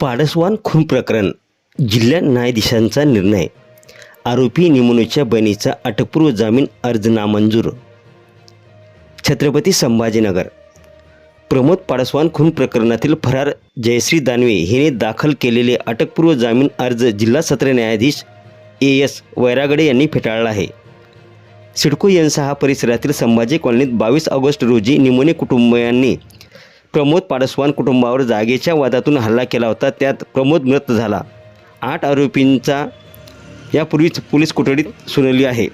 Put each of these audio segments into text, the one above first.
पाडसवान खून प्रकरण जिल्हा न्यायाधीशांचा निर्णय. आरोपी निमणूकच्या बहिणीचा अटकपूर्व जामीन अर्ज नामंजूर. छत्रपती संभाजीनगर. प्रमोद पाडसवान खून प्रकरणातील फरार जयश्री दानवे हिने दाखल केलेले अटकपूर्व जामीन अर्ज जिल्हा सत्र न्यायाधीश ए एस वैरागडे यांनी फेटाळला आहे. सिडको यांचा हा परिसरातील संभाजी कॉलनीत बावीस ऑगस्ट रोजी निमोने कुटुंबियांनी प्रमोद पाडसवान कुटुंबावर जागेच्या वादातून हल्ला केला होता. त्यात प्रमोद मृत झाला. आठ आरोपींचा यापूर्वीच पोलीस कोठडीत सुनावली आहे.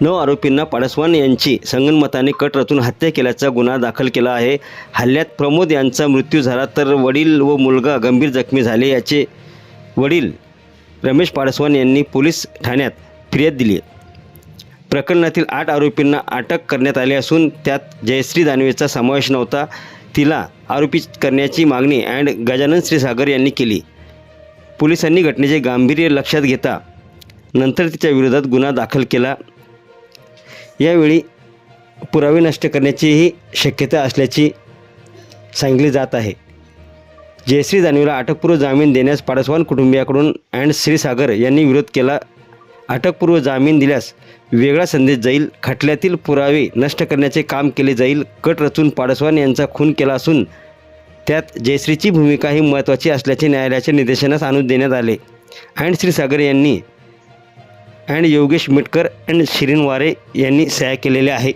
नऊ आरोपींना पाडसवान यांची संगनमताने कट रचून हत्या केल्याचा गुन्हा दाखल केला आहे. हल्ल्यात प्रमोद यांचा मृत्यू झाला तर वडील व मुलगा गंभीर जखमी झाले याचे वडील रमेश पाडसवान यांनी पोलीस ठाण्यात फिर्याद दिली प्रकरणातील आठ आरोपींना अटक करण्यात आली असून त्यात जयश्री दानवेचा समावेश नव्हता. तिला आरोपी करण्याची मागणी अँड गजानन श्रीसागर यांनी केली. पोलिसांनी घटनेचे गांभीर्य लक्षात घेता नंतर तिच्या विरोधात गुन्हा दाखल केला. यावेळी पुरावे नष्ट करण्याचीही शक्यता असल्याची सांगितली जात आहे. जयश्री दानवेला अटकपूर्व जामीन देण्यास पाडसवान कुटुंबियाकडून अँड श्रीसागर यांनी विरोध केला. अटकपूर्व जामीन दिल्यास वेगळा संदेश जाईल. खटल्यातील पुरावे नष्ट करण्याचे काम केले जाईल. कट रचून पाडसवान यांचा खून केला असून त्यात जयश्रीची भूमिका ही महत्त्वाची असल्याचे न्यायालयाच्या निदर्शनास आणून देण्यात आले. अँड श्रीसागर यांनी अँड योगेश मिटकर अँड शिरीन वारे यांनी सह्या केलेल्या आहे.